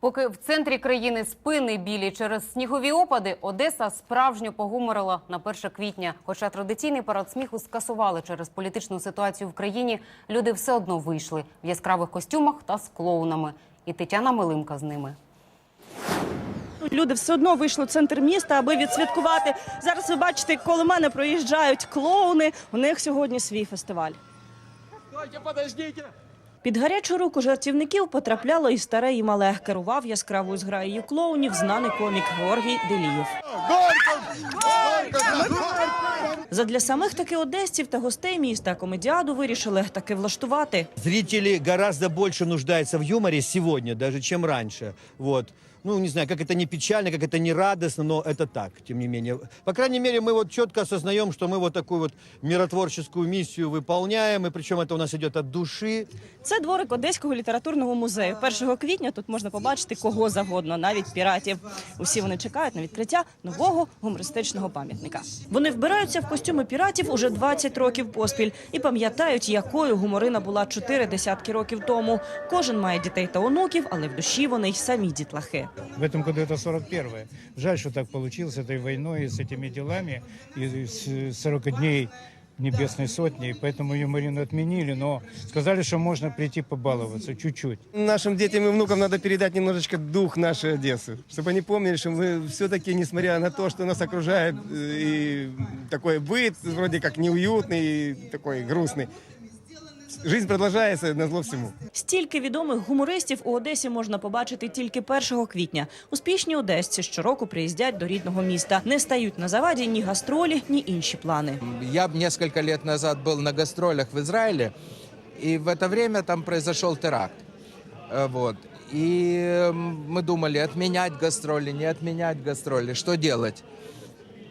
Поки в центрі країни спини білі через снігові опади, Одеса справжньо погуморила на 1 квітня. Хоча традиційний парад сміху скасували через політичну ситуацію в країні, люди все одно вийшли в яскравих костюмах та з клоунами. І Тетяна Милимка з ними. Люди все одно вийшли в центр міста, аби відсвяткувати. Зараз ви бачите, коло мене проїжджають клоуни. У них сьогодні свій фестиваль. Стойте, подождите! Під гарячу руку жартівників потрапляло і старе, і мале. Керував яскравою зграєю клоунів знаний комік Георгій Делієв. Задля самих таки одесців та гостей міста комедіаду вирішили таки влаштувати. Зрителі гораздо больше нуждаються в юморі сьогодні, даже ніж раніше. Вот Ну, не знаю, как это не печально, как это не радостно, но это так, тем не менее. По крайней мере, мы вот четко осознаем, что мы вот такую вот миротворческую миссию выполняем, и причем это у нас идет от души. Це дворик Одеського літературного музею. 1 квітня тут можна побачити кого завгодно, навіть піратів. Усі вони чекають на відкриття нового гумористичного пам'ятника. Вони вбираються в костюми піратів уже 20 років поспіль і пам'ятають, якою гуморина була чотири десятки років тому. Кожен має дітей та онуків, але в душі вони й самі дітлахи. В этом году это 41-е. Жаль, что так получилось с этой войной, с этими делами, и с 40 дней Небесной Сотни, и поэтому юморину отменили, но сказали, что можно прийти побаловаться чуть-чуть. Нашим детям и внукам надо передать немножечко дух нашей Одессы, чтобы они помнили, что мы все-таки, несмотря на то, что нас окружает э, и такой быт, вроде как неуютный и такой грустный, жизнь продолжается на зло всему. Стільки відомих гумористів у Одесі можна побачити тільки 1 квітня. Успішні одесці щороку приїздять до рідного міста. Не стають на заваді ні гастролі, ні інші плани. Я б несколько лет назад был на гастролях в Израиле, и в это время там произошел теракт. Э, Вот. И м, мы думали, отменять гастроли, не отменять гастроли, что делать.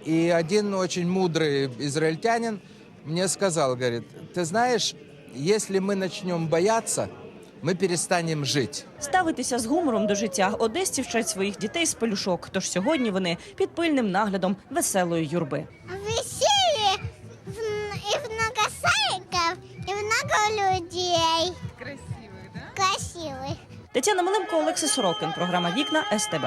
И один очень мудрый израильтянин мне сказал, говорит, ты знаешь, если мы начнем бояться, мы перестанем жить. Ставитися з гумором до життя одесці вчать своїх дітей з пелюшок. Тож сьогодні вони під пильним наглядом веселої юрби. Веселье в- и много сариков, и много людей. Красивых, да? Красивых. Тетяна Милимко, Олексій Сорокин. Програма Вікна СТБ.